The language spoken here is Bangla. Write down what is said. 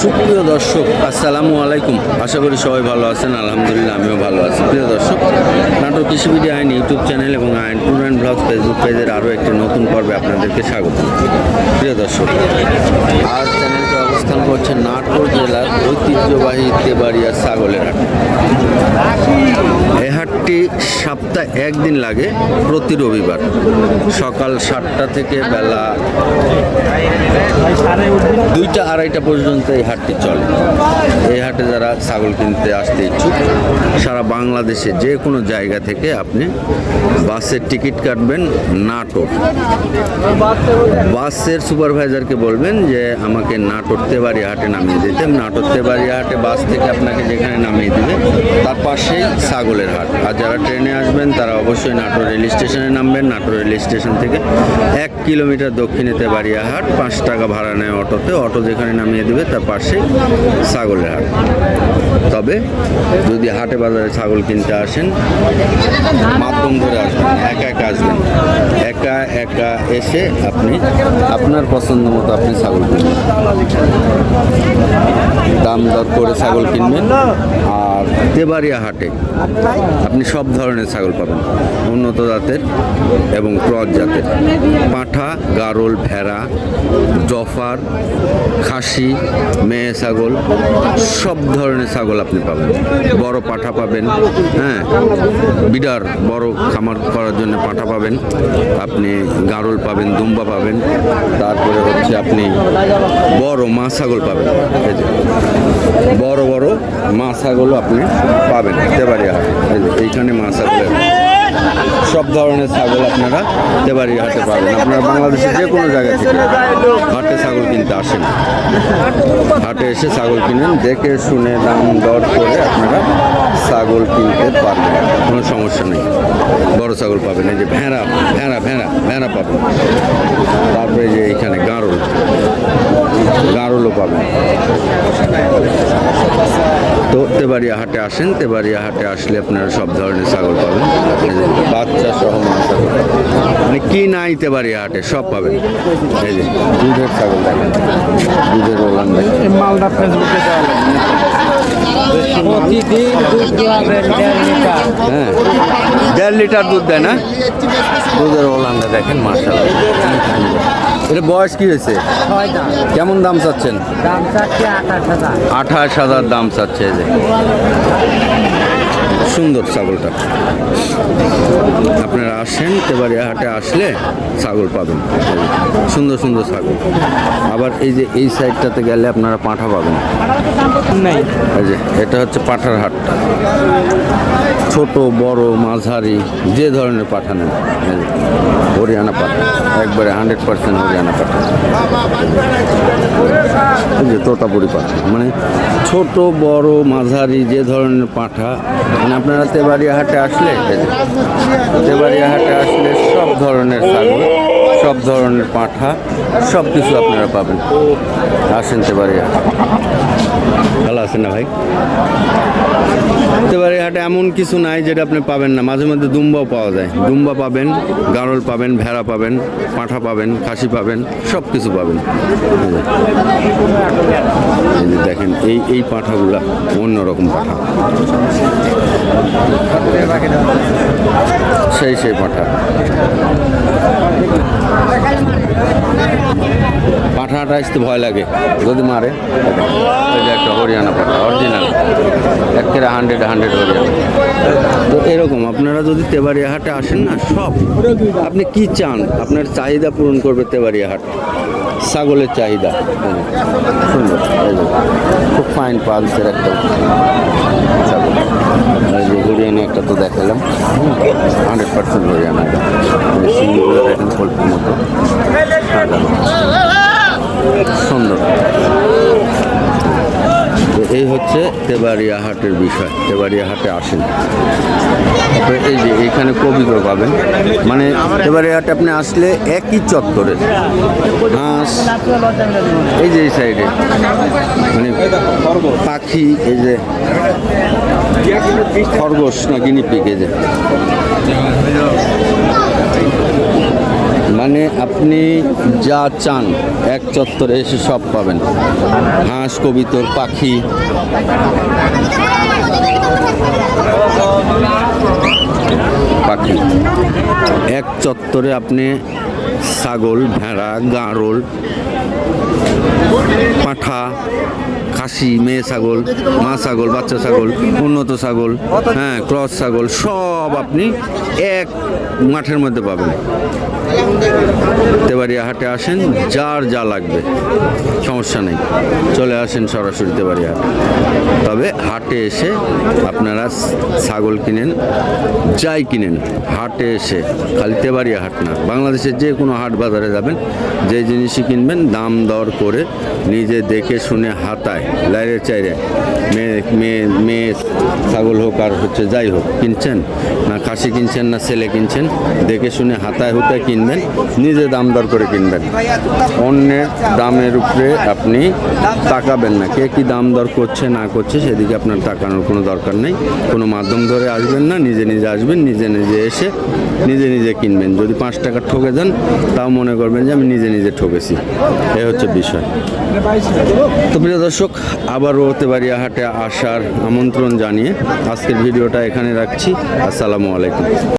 সুপ্রিয় দর্শক, আসসালামু আলাইকুম। আশা করি সবাই ভালো আছেন, আলহামদুলিল্লাহ আমিও ভালো আছি। প্রিয় দর্শক নাটক কৃষিবিডি আইন ইউটিউব চ্যানেল এবং আইন টুর অ্যান্ড ব্লগ ফেসবুক পেজের আরও একটি নতুন পর্বে আপনাদেরকে স্বাগত। প্রিয় দর্শক, আজ চ্যানেলটি অবস্থান করছে নাটোর জেলার ঐতিহ্যবাহী তেবাড়িয়া ছাগলের হাট। এই হাটটি সপ্তাহে একদিন লাগে প্রতি রবিবার, সকাল সাতটা থেকে বেলা দুইটা আড়াইটা পর্যন্ত এই হাটটি চলে। এই হাটে যারা ছাগল কিনতে আসতে ইচ্ছুক, সারা বাংলাদেশে যে কোনো জায়গা থেকে আপনি বাসের টিকিট কাটবেন নাটোর। বাসের সুপারভাইজারকে বলবেন যে, আমাকে নাটোর তেবাড়ি হাটে নামিয়ে দিতে নাটোর তেবাড়ি হাটে বাস থেকে আপনাকে যেখানে নামিয়ে দিবে, তার পাশেই ছাগলের হাট। আর যারা ট্রেনে আসবেন, তারা অবশ্যই নাটোর রেল স্টেশনে নামবেন। নাটোর রেল স্টেশন থেকে এক কিলোমিটার দক্ষিণে তেবাড়িয়া হাট, পাঁচ টাকা ভাড়া নেয় অটোতে। অটো যেখানে নামিয়ে দেবে, তার পাশেই ছাগলের হাট। তবে যদি হাটে বাজারে ছাগল কিনতে আসেন, মাধ্যম ধরে আসবেন, একা একা আসবেন একা একা এসে আপনি আপনার পছন্দ মতো আপনি ছাগল কিনবেন। দাম দর করে ছাগল কিনবেন আর তেবাড়িয়া হাটে আপনি সব ধরনের ছাগল পাবেন। উন্নত জাতের এবং ক্রস জাতের। পাঁঠা, গারল, ভেড়া, জফার, খাসি, মেয়ে ছাগল, সব ধরনের ছাগল আপনি পাবেন। বড় পাঠা পাবেন হ্যাঁ বিডার বড় খামার করার জন্য পাঠা পাবেন। আপনি গারল পাবেন, দুম্বা পাবেন। তারপরে হচ্ছে আপনি বড় মা ছাগল পাবেন। বড় বড় মা ছাগলও আপনি পাবেন, তেবাড়িয়া হাটে। এইখানে মা ছাগলের সব ধরনের ছাগল আপনারা তেবাড়ি হাটে পাবেন। আপনারা বাংলাদেশের যে কোনো জায়গা থেকে হাটে ছাগল কিনতে আসেন। হাটে এসে ছাগল কিনেন, দেখে শুনে দাম দর করে আপনারা ছাগল কিনতে পারবেন। কোনো সমস্যা নেই। বড় ছাগল পাবেন। এই যে ভেড়া ভেড়া ভেড়া ভেড়া পাবেন। তারপরে যে এইখানে গাঁড়ল গাঁড়লও পাবেন। তো তেবাড়িয়া হাটে আসেন তেবাড়িয়া হাটে আসলে আপনারা সব ধরনের ছাগল পাবেন। বাচ্চা সহ মানে কি নাই তেবাড়িয়া হাটে সব পাবেন। এই যে দুধের ছাগল দেখেন। দুধের ওলান দেখেন। এই ফেসবুকে প্রতিদিন দুধ হ্যাঁ দেড় লিটার দুধ দেয় না? দুধের ওলানটা দেখেন মার্শাল এটা বয়স কি হয়েছে? কেমন দাম চাচ্ছেন? আঠাশ হাজার। দাম চাচ্ছে যে। সুন্দর ছাগলটা। আপনারা আসেন তেবাড়িয়া হাটে আসলে ছাগল পাবেন। সুন্দর সুন্দর ছাগল। আবার এই যে এই সাইডটাতে গেলে আপনারা পাঁঠা পাবেন। এই যে এটা হচ্ছে পাঠার হাটটা। ছোট, বড়, মাঝারি, যে ধরনের পাঠা নেন হরিয়ানা পাঠা একবারে হান্ড্রেড পার্সেন্ট হরিয়ানা পাঠা তোতাপুরি পাঠা মানে ছোট, বড়, মাঝারি, যে ধরনের পাঠা মানে আপনারা তেবাড়িয়া হাটে আসলে তেবাড়িয়া হাটে আসলে সব ধরনের ছাগল সব ধরনের পাঠা, সব কিছু আপনারা পাবেন। আসেন হাটে ভালো আছেন না ভাই? এবারে হাটে এমন কিছু নাই যেটা আপনি পাবেন না। মাঝে মধ্যে দুম্বাও পাওয়া যায়। দুম্বা পাবেন, গারল পাবেন, ভেড়া পাবেন, পাঁঠা পাবেন, খাসি পাবেন, সব কিছু পাবেন। দেখেন, এই এই পাঁঠাগুলা অন্যরকম পাঁঠা। সেই সেই পাঁঠা। পাঠাটা আসতে ভয় লাগে। যদি মারে একটা হরিয়ানা পাঠা অরিজিনাল একেবারে হান্ড্রেড হান্ড্রেড হরিয়ানা। তো এরকম, আপনারা যদি তেবাড়িয়া হাটে আসেন না, সব, আপনি কি চান? আপনার চাহিদা পূরণ করবে তেবাড়িয়া হাট ছাগলের চাহিদা। সুন্দর খুব ফাইন পালসের একটা ছাগল। হরিয়ানা একটা তো দেখালাম। হান্ড্রেড পার্সেন্ট হরিয়ানা সুন্দর। এই হচ্ছে তেবাড়িয়া হাটের বিষয়। তেবাড়িয়া হাটে আসেন। এই যে এখানে কবিতা পাবেন। মানে তেবাড়িয়া হাটে আপনি আসলে একই চত্বরে। হাঁস, এই যে এই সাইডে। মানে পাখি, এই যে খরগোশ না গিনিপিক এই যে। মানে আপনি যা চান, এক চত্বরে এসে সব পাবেন। হাঁস, কবিতর, পাখি। পাখি। এক চত্বরে আপনি ছাগল, ভেড়া, গাঁড়ল, পাঁঠা, খাসি, মেয়ে ছাগল, মা ছাগল, বাচ্চা ছাগল, উন্নত ছাগল হ্যাঁ ক্রস ছাগল, সব আপনি এক মাঠের মধ্যে পাবেন। তেবাড়িয়া হাটে আসেন, যার যা লাগবে। সমস্যা নেই। চলে আসেন সরাসরি তেবাড়িয়া হাটে। তবে হাটে এসে আপনারা ছাগল কিনেন, যাই কিনেন, হাটে এসে। খালি তেবাড়িয়া হাট না, বাংলাদেশের যে কোনো হাট বাজারে যাবেন, যে জিনিসই কিনবেন, দাম দর করে নিজে দেখে শুনে হাতায় লাইরে চাইরে। মেয়ে মেয়ে মেয়ে ছাগল হোক আর হচ্ছে যাই হোক, কিনছেন? না খাসি কিনছেন, না ছেলে কিনছেন, দেখে শুনে হাতায় হুতায় কিনবেন, নিজে দাম দর করে কিনবেন। অন্যের দামের উপরে আপনি তাকাবেন না। কে কি দাম দর করছে, না করছে, সেদিকে আপনার তাকানোর কোনো দরকার নেই। কোনো মাধ্যম ধরে আসবেন না, নিজে নিজে আসবেন, নিজে নিজে এসে নিজে নিজে কিনবেন। যদি পাঁচ টাকা ঠকে যান, তাও মনে করবেন যে আমি নিজে নিজে ঠকেছি। এ হচ্ছে বিষয়। তো প্রিয় দর্শক, আবারও তেবাড়িয়া হাটে আসার আমন্ত্রণ জানিয়ে আজকের ভিডিওটা এখানে রাখছি। আসসালামু আলাইকুম।